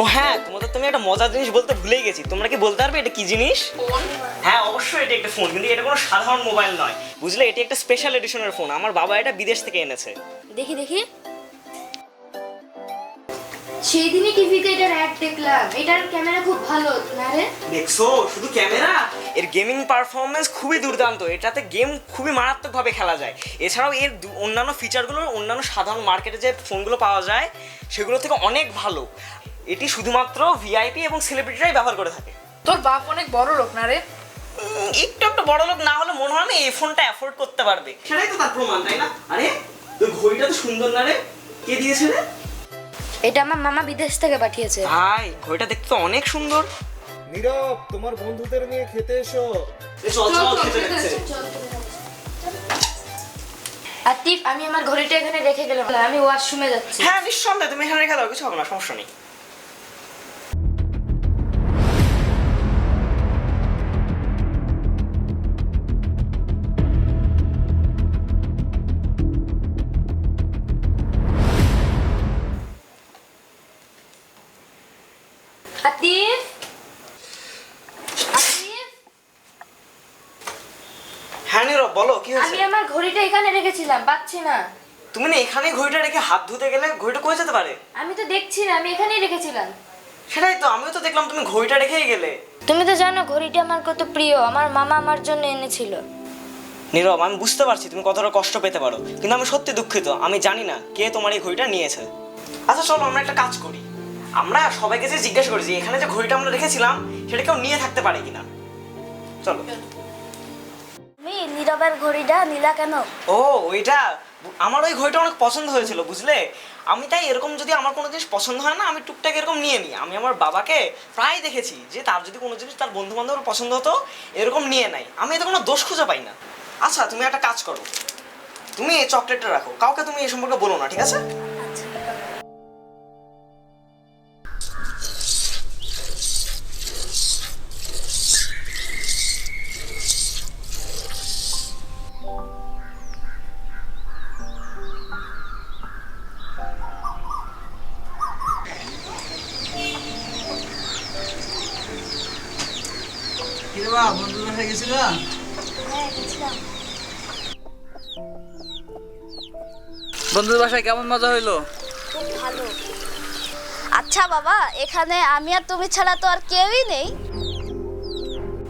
ও হ্যাঁ তোমাদের তুমি একটা মজার জিনিস বলতে ভুলেই গেছি। তোমরা কি বলতে পারবে এটা কি জিনিস? হ্যাঁ অবশ্যই এটা একটা ফোন কিন্তু এটা কোনো সাধারণ মোবাইল নয়। বুঝলে এটি একটা স্পেশাল এডিশনের ফোন আমার বাবা এটা বিদেশ থেকে এনেছে। দেখি দেখি। সেই দিনই টিভিতে এটার অ্যাড দেখলাম। এটার ক্যামেরা খুব ভালো না রে? দেখছ শুধু ক্যামেরা এর গেমিং পারফরমেন্স খুবই দুর্দান্ত। এটাতে গেম খুবই মারাত্মকভাবে খেলা যায়। এছাড়াও এর অন্যান্য ফিচারগুলো অন্যান্য সাধারণ মার্কেটে যে ফোনগুলো পাওয়া যায় সেগুলো থেকে অনেক ভালো। এটি শুধুমাত্র ভিআইপি এবং সেলিব্রিটিরাই ব্যবহার করে থাকে। তোর বাপ অনেক বড় লোক না রে? একটু একটু বড় লোক না হলে মনে হয় না এই ফোনটা অ্যাফোর্ড করতে পারবে। সেটাই তো তার প্রমাণ তাই না? আরে তোর ঘড়িটা তো সুন্দর না রে? কে দিয়েছে রে? এটা আমার মামা বিদেশ থেকে পাঠিয়েছে। ভাই ঘড়িটা দেখতে তো অনেক সুন্দর। নীরব তোমার বন্ধুদের নিয়ে খেতে এসো। এ চল চল খেতে যাচ্ছে। আতিফ আমি আমার ঘড়িটা এখানে রেখে গেলাম। আমি ওয়াশরুমে যাচ্ছি। হ্যাঁ নিঃসন্দেহে তুমি এখানে রেখে দাও কিছু হবে না সমস্যা নেই। বলো কি আমি আমার ঘড়িটা এখানে রেখেছিলাম পাচ্ছি না। তুমি না এখানে ঘড়িটা রেখে হাত ধুতে গেলে ঘড়িটা কয়ে যেতে পারে? আমি তো দেখছি না আমি এখানেই রেখেছিলাম। সেটাই তো আমিও তো দেখলাম তুমি ঘড়িটা রেখেই গেলে। তুমি তো জানো ঘড়িটা আমার কত প্রিয় আমার মামা আমার জন্য এনেছিল। নীরব আমি বুঝতে পারছি তুমি কতটা কষ্ট পেতে পারো কিন্তু আমি সত্যি দুঃখিত আমি জানি না কে তোমার এই ঘড়িটা নিয়েছে। আচ্ছা চলো আমরা একটা কাজ করি। আমরা সবাইকে যে জিজ্ঞাসা করি যে এখানে যে ঘড়িটা আমরা রেখেছিলাম সেটা কেউ নিয়ে থাকতে পারে কিনা? চলো। তুমি নীরবের ঘড়িটা নিলা কেন? ও, ওইটা আমার ওই ঘড়িটা অনেক পছন্দ হয়েছিল, বুঝলে? আমি তাই এরকম যদি আমার কোনো জিনিস পছন্দ হয় না, আমি টুকটাক এরকম নিয়ে নিই। আমি আমার বাবাকে প্রায় দেখেছি যে তার যদি কোনো জিনিস তার বন্ধু বান্ধবের পছন্দ হতো, এরকম নিয়ে নেয়। আমি এতে কোনো দোষ খুঁজে পাই না। আচ্ছা তুমি একটা কাজ করো। তুমি এই চকলেটটা রাখো। কাউকে তুমি এই সম্পর্কে বলো না, ঠিক আছে? বন্ধু বাসায় গেছিলা? বন্ধুর বাসায় কেমন মজা হইল? খুব ভালো। আচ্ছা বাবা এখানে আমি আর তুমি ছাড়া তো আর কেউই নেই।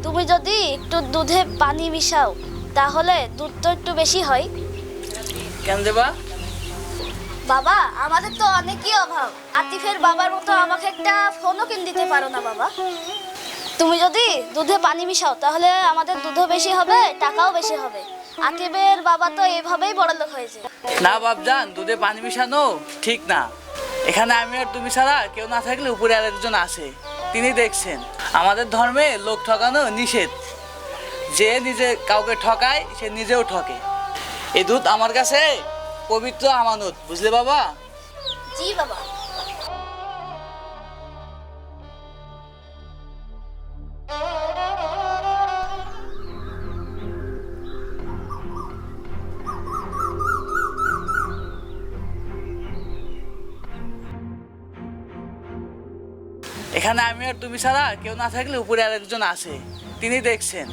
তুমি যদি একটু দুধে পানি মিশাও তাহলে দুধ তো একটু বেশি হয়। কেন দেবা? বাবা আমাদের তো অনেকই অভাব। আতিফের বাবার মতো আমাকে একটা ফোনও কিনে দিতে পারো না বাবা। তুমি যদি দুধে পানি মিশাও তাহলে আমাদের দুধও বেশি হবে টাকাও বেশি হবে। আকিবের বাবা তো এভাবেই বড়লোক হয়েছে। না বাপজান দুধে পানি মিশানো ঠিক না। এখানে আমি আর তুমি ছাড়া কেউ না থাকলে উপরে আরেকজন আছে তিনি দেখছেন। আমাদের ধর্মে লোক ঠকানো নিষেধ। যে নিজে কাউকে ঠকায় সে নিজেও ঠকে। এই দুধ আমার কাছে পবিত্র আমানত বুঝলে বাবা? জি বাবা। এখানে আমি আর তুমি ছাড়া কেউ না থাকলে উপরে আরেকজন আছে। তিনি দেখছেন।